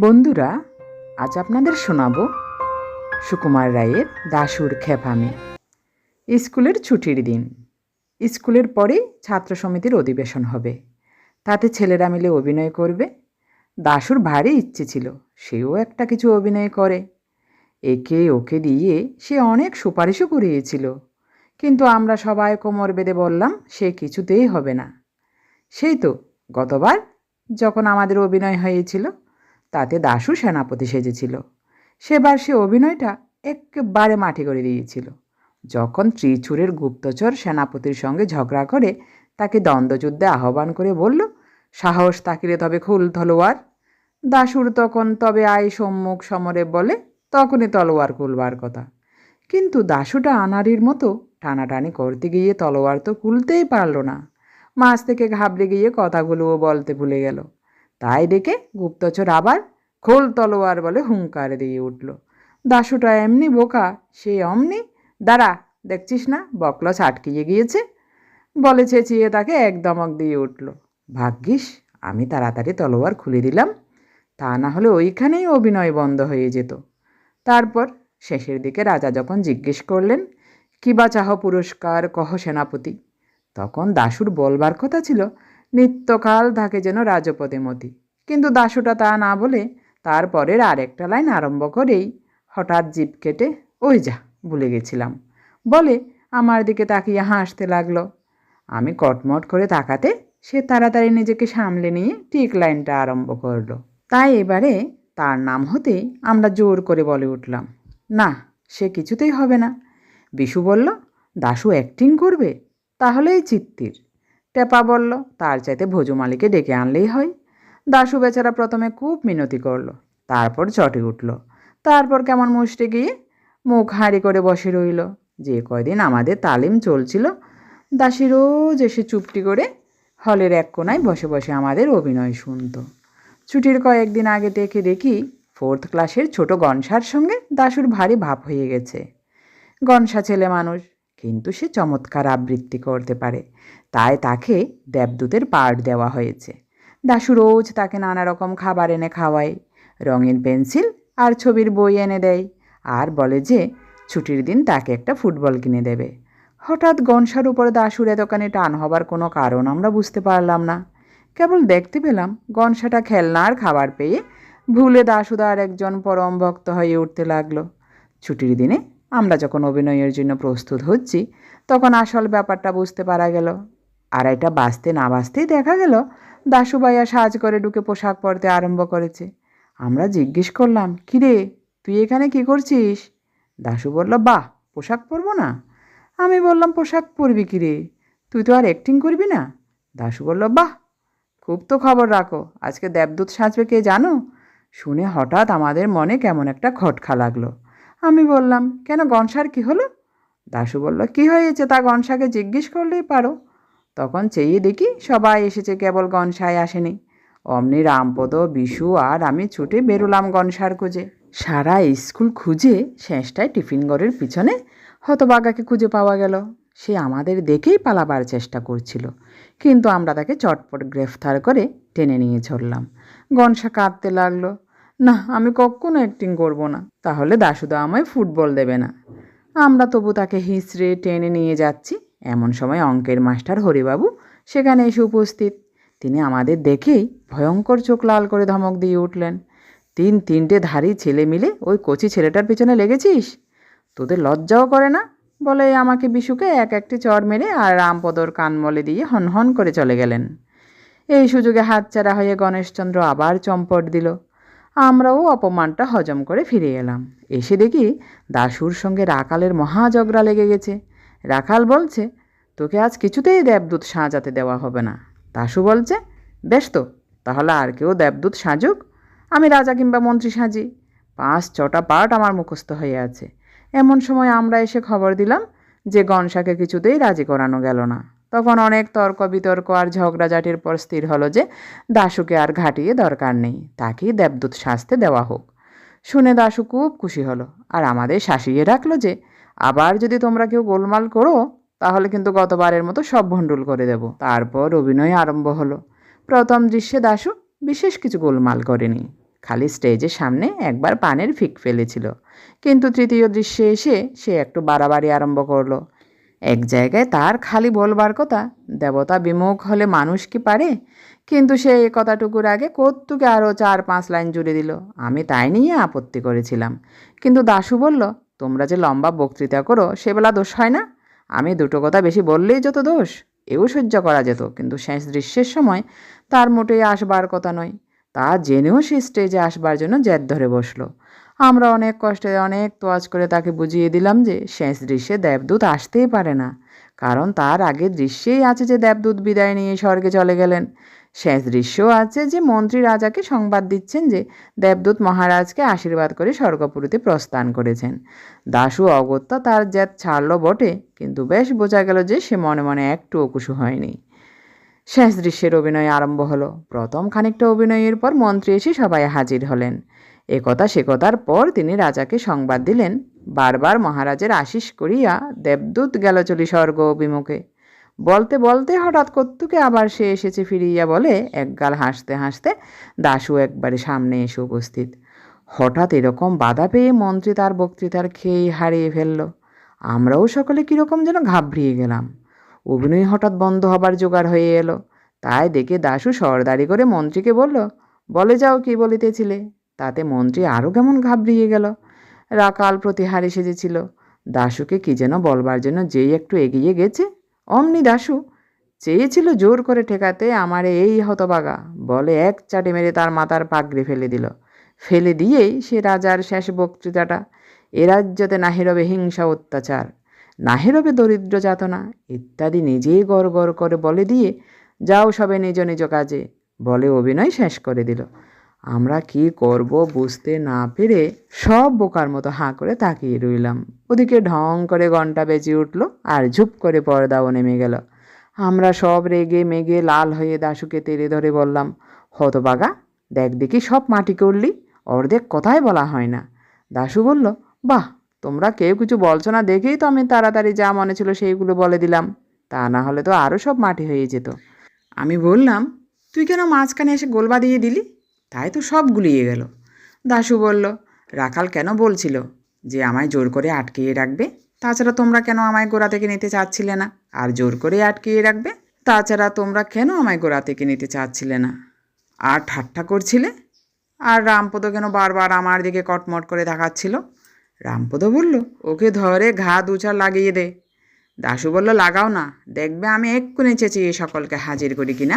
বন্ধুরা, আজ আপনাদের শোনাবো সুকুমার রায়ের দাসুর খেপামি স্কুলের ছুটির দিন। স্কুলের পরেই ছাত্র সমিতির অধিবেশন হবে। তাতে ছেলেরা মিলে অভিনয় করবে। দাসুর ভারী ইচ্ছে ছিল, সেও একটা কিছু অভিনয় করে। একে ওকে দিয়ে সে অনেক সুপারিশও করিয়েছিল। কিন্তু আমরা সবাই কোমর বেঁধে বললাম, সে কিছুতেই হবে না। সেই তো, গতবার যখন আমাদের অভিনয় হয়েছিল তাতে দাশু সেনাপতি সেজেছিল। সেবার সে অভিনয়টা একেবারে মাটি করে দিয়েছিল। যখন ত্রিচুরের গুপ্তচর সেনাপতির সঙ্গে ঝগড়া করে তাকে দ্বন্দ্বযুদ্ধে আহ্বান করে বলল, সাহস তাকিলে তবে খুল তলোয়ার। দাসুর তখন তবে আয় সম্মুখ সমরে বলে, তখনই তলোয়ার খুলবার কথা। কিন্তু দাসুটা আনারির মতো টানাটানি করতে গিয়ে তলোয়ার তো খুলতেই পারল না। মাছ থেকে ঘাবড়ে গিয়ে কথাগুলোও বলতে ভুলে গেল। তাই দেখে গুপ্তচর আবার খোল তলোয়ার বলে হুঙ্কার দিয়ে উঠল। দাসুটা এমনি বোকা, সে অমনি, দাঁড়া, দেখছিস না, বকলস আটকিয়ে গিয়েছে? বলে চেঁচিয়ে তাকে এক দমক দিয়ে উঠল। ভাগ্যিস, আমি তাড়াতাড়ি তলোয়ার খুলে দিলাম। তা না হলে ওইখানেই অভিনয় বন্ধ হয়ে যেত। তারপর শেষের দিকে রাজা যখন জিজ্ঞেস করলেন, কি বা চাহ পুরস্কার, কহ সেনাপতি? তখন দাসুর বলবার কথা ছিল নিত্যকাল থাকে যেন রাজপদে মতি। কিন্তু দাসুটা তা না বলে তারপরের আরেকটা লাইন আরম্ভ করেই হঠাৎ জিপ কেটে, ওই যা, ভুলে গেছিলাম। বলে আমার দিকে তাকিয়ে হাসতে লাগল। আমি কটমট করে তাকাতে সে তাড়াতাড়ি নিজেকে সামলে নিয়ে ঠিক লাইনটা আরম্ভ করল। তাই এবারে তার নাম হতেই আমরা জোর করে বলে উঠলাম, না, সে কিছুতেই হবে না। বিশু বলল, দাশু অ্যাক্টিং করবে? তাহলেই চিত্তির। টেপা বলল, তার চাইতে ভোজু মালিকে ডেকে আনলেই হয়। দাশু বেচারা প্রথমে খুব মিনতি করল, তারপর চটে উঠল। তারপর কেমন মুষ্টে গিয়ে মুখ হাঁড়ি করে বসে রইল। যে কয়দিন আমাদের তালিম চলছিল দাসী রোজ এসে চুপটি করে হলের এক কোনায় বসে বসে আমাদের অভিনয় শুনতো। ছুটির কয়েকদিন আগে দেখে দেখি ফোর্থ ক্লাসের ছোট গনসার সঙ্গে দাশুর ভারী ভাব হয়ে গেছে। গনসা ছেলে মানুষ কিন্তু সে চমৎকার আবৃত্তি করতে পারে। তাই তাকে দেবদূতের পার্ট দেওয়া হয়েছে। দাশু রোজ তাকে নানা রকম খাবার এনে খাওয়ায়। রঙিন পেন্সিল আর ছবির বই এনে দেয়। আর বলে যে, ছুটির দিন তাকে একটা ফুটবল কিনে দেবে। হঠাৎ গনসার উপরে দাশুর দোকানে টান হবার কোনো কারণ আমরা বুঝতে পারলাম না। কেবল দেখতে পেলাম গনসাটা খেলনা আর খাবার পেয়ে ভুলে দাসুদার একজন পরম ভক্ত হয়ে উঠতে লাগল। ছুটির দিনে আমরা যখন অভিনয়ের জন্য প্রস্তুত হচ্ছি, তখন আসল ব্যাপারটা বুঝতে পারা গেল। আর এটা বাঁচতে না বাঁচতেই দেখা গেল দাসুবাইয়া সাজ করে ঢুকে পোশাক পরতে আরম্ভ করেছে। আমরা জিজ্ঞেস করলাম, কিরে, তুই এখানে কি করছিস? দাশু বলল, বাহ, পোশাক পরবো না। আমি বললাম, পোশাক পরবি কিরে? তুই তো আর অ্যাক্টিং করবি না? দাশু বলল, বাহ, খুব তো খবর রাখো, আজকে দেবদূত সাজবে কে জানো? শুনে হঠাৎ আমাদের মনে কেমন একটা খটকা লাগল। আমি বললাম, কেন গনসার কি হলো? দাশু বলল, কি হয়েছে তা গনসাকে জিজ্ঞেস করলেই পারো। তখন চেয়ে দেখি সবাই এসেছে, কেবল গনসায় আসেনি। অমনি রামপদ, বিশু আর আমি ছুটে বেরোলাম গনসার খুঁজে। সারা স্কুল খুঁজে শেষটায় টিফিন ঘরের পিছনে হতবাগাকে খুঁজে পাওয়া গেল। সে আমাদের দেখেই পালাবার চেষ্টা করছিল, কিন্তু আমরা তাকে চটপট গ্রেফতার করে টেনে নিয়ে চললাম। গনসা কাঁদতে লাগল। না, আমি কখনো অ্যাক্টিং করব না। তাহলে দাসুদা আমায় ফুটবল দেবে না। আমরা তবু তাকে হিঁচড়ে টেনে নিয়ে যাচ্ছি। এমন সময় অঙ্কের মাস্টার হরিবাবু সেখানে এসে উপস্থিত। তিনি আমাদের দেখেই ভয়ঙ্কর চোখ লাল করে ধমক দিয়ে উঠলেন। তিন তিনটে ধারী ছেলে মিলে ওই কচি ছেলেটার পেছনে লেগেছিস? তোদের লজ্জাও করে না? বলে আমাকে বিশুকে এক একটি চর মেরে আর রামপদর কানমলে দিয়ে হন হন করে চলে গেলেন। এই সুযোগে হাতচারা হয়ে গণেশচন্দ্র আবার চম্পট দিল। আমরাও অপমানটা হজম করে ফিরে এলাম। এসে দেখি দাশুর সঙ্গে রাখালের মহাঝগড়া লেগে গেছে। রাখাল বলছে, তোকে আজ কিছুতেই দেবদূত সাজাতে দেওয়া হবে না। দাশু বলছে, বেশ তো, তাহলে আর কেউ দেবদূত সাজুক। আমি রাজা কিংবা মন্ত্রী সাজি। পাঁচ ছটা পার্ট আমার মুখস্থ হয়ে আছে। এমন সময় আমরা এসে খবর দিলাম যে গনসাকে কিছুতেই রাজি করানো গেল না। তখন অনেক তর্ক বিতর্ক আর ঝগড়াঝাটির পর স্থির হলো যে দাশুকে আর ঘাটিয়ে দরকার নেই তাকেই দেবদূত শাস্তে দেওয়া হোক। শুনে দাশু খুব খুশি হলো আর আমাদের শাসিয়ে রাখল যে, আবার যদি তোমরা কেউ গোলমাল করো, তাহলে কিন্তু গতবারের মতো সব ভণ্ডুল করে দেব। তারপর অভিনয় আরম্ভ হলো। প্রথম দৃশ্যে দাশু বিশেষ কিছু গোলমাল করেনি। খালি স্টেজের সামনে একবার পানের ফিক ফেলেছিল। কিন্তু তৃতীয় দৃশ্যে এসে সে একটু বাড়াবাড়ি আরম্ভ করল। এক জায়গায় তার খালি বলবার কথা, দেবতা বিমুখ হলে মানুষ কি পারে? কিন্তু সে এই কথাটুকুর আগে কত্তুকে আরও চার পাঁচ লাইন জুড়ে দিল। আমি তাই নিয়ে আপত্তি করেছিলাম। কিন্তু দাশু বলল, তোমরা যে লম্বা বক্তৃতা করো, সেবেলা দোষ হয় না। আমি দুটো কথা বেশি বললেই যত দোষ, এও সহ্য করা যেত। কিন্তু শেষ দৃশ্যের সময় তার মোটেই আসবার কথা নয়। তা জেনেও সে স্টেজে আসবার জন্য জেদ ধরে বসল। আমরা অনেক কষ্টে অনেক তোয়াজ করে তাকে বুঝিয়ে দিলাম যে শেষ দৃশ্যে দেবদূত আসতেই পারে না। কারণ তার আগের দৃশ্যেই আছে যে দেবদূত বিদায় নিয়ে স্বর্গে চলে গেলেন। শেষ দৃশ্যও আছে যে মন্ত্রী রাজাকে সংবাদ দিচ্ছেন যে দেবদূত মহারাজকে আশীর্বাদ করে স্বর্গপুরীতে প্রস্থান করেছেন। দাশু অগত্যা তার জ্যাত ছাড়ল বটে, কিন্তু বেশ বোঝা গেল যে সে মনে মনে একটু অকুশু হয়নি। শেষ দৃশ্যের অভিনয় আরম্ভ হলো। প্রথম খানিকটা অভিনয়ের পর মন্ত্রী এসে সবাই হাজির হলেন। এ কথা সে কথার পর তিনি রাজাকে সংবাদ দিলেন। বারবার মহারাজের আশিস করিয়া দেবদূত গেল চলি স্বর্গ অভিমুখে। বলতে বলতে হঠাৎ কত্তুকে আবার সে এসেছে ফিরিয়া বলে একগাল হাসতে হাসতে দাশু একবারে সামনে এসে উপস্থিত। হঠাৎ এরকম বাধা পেয়ে মন্ত্রী তার বক্তৃতার খেয়ে হারিয়ে ফেলল। আমরাও সকলে কীরকম যেন ঘাবড়িয়ে গেলাম। অভিনয় হঠাৎ বন্ধ হবার জোগাড় হয়ে এলো। তাই দেখে দাশু সরদারি করে মন্ত্রীকে বলল, বলে যাও কি বলিতেছিলে? তাতে মন্ত্রী আরও কেমন ঘাবড়িয়ে গেল। রাকাল প্রতিহারী সেজেছিল। দাশুকে কি যেন বলবার জন্য যেই একটু এগিয়ে গেছে? অমনি দাশু, চেয়েছিল জোর করে ঠেকাতে আমার এই হতবাগা। বলে এক চাটে মেরে তার মাথার পাগড়ি ফেলে দিল। ফেলে দিয়েই সে রাজার শেষ বক্তৃতাটা। এ রাজ্যতে নাহি রবে হিংসা, অত্যাচার নাহি রবে দরিদ্র যাতনা, ইত্যাদি নিজেই গড় করে বলে দিয়ে যাও সবে নিজ নিজ কাজে। বলে অভিনয় শেষ করে দিল। আমরা কি করব বুঝতে না পেরে সব বোকার মতো হাঁ করে তাকিয়ে রইলাম। ওদিকে ঢং করে ঘণ্টা বেজে উঠল আর ঝুপ করে পর্দাও নেমে গেল। আমরা সব রেগে মেগে লাল হয়ে দাশুকে তেড়ে ধরে বললাম, হতবাগা, দেখ দেখি সব মাটি করলি, অর্ধেক কথাই বলা হয় না। দাশু বলল, বাহ, তোমরা কেউ কিছু বলছো না দেখেই তো আমি তাড়াতাড়ি যা মনে ছিল সেইগুলো বলে দিলাম। তা না হলে তো আরও সব মাটি হয়ে যেত। আমি বললাম, তুই কেন মাঝখানে এসে গোলবা দিয়ে দিলি? তাই তো সব গুলিয়ে গেল। দাশু বলল, রাখাল কেন বলছিল যে আমায় জোর করে আটকিয়ে রাখবে? তাছাড়া তোমরা কেন আমায় গোড়া থেকে নিতে চাচ্ছিলে না? আর জোর করে আটকিয়ে রাখবে? তাছাড়া তোমরা কেন আমায় গোড়া থেকে নিতে চাচ্ছিলে না? আর ঠাট্টা করছিলে? আর রামপদ কেন বারবার আমার দিকে কটমট করে দেখাচ্ছিল রামপদ বলল, ওকে ধরে ঘা দুচার লাগিয়ে দে। দাশু বলল, লাগাও না, দেখবে আমি এক্ষুনি চেঁচিয়ে সকলকে হাজির করি কিনা?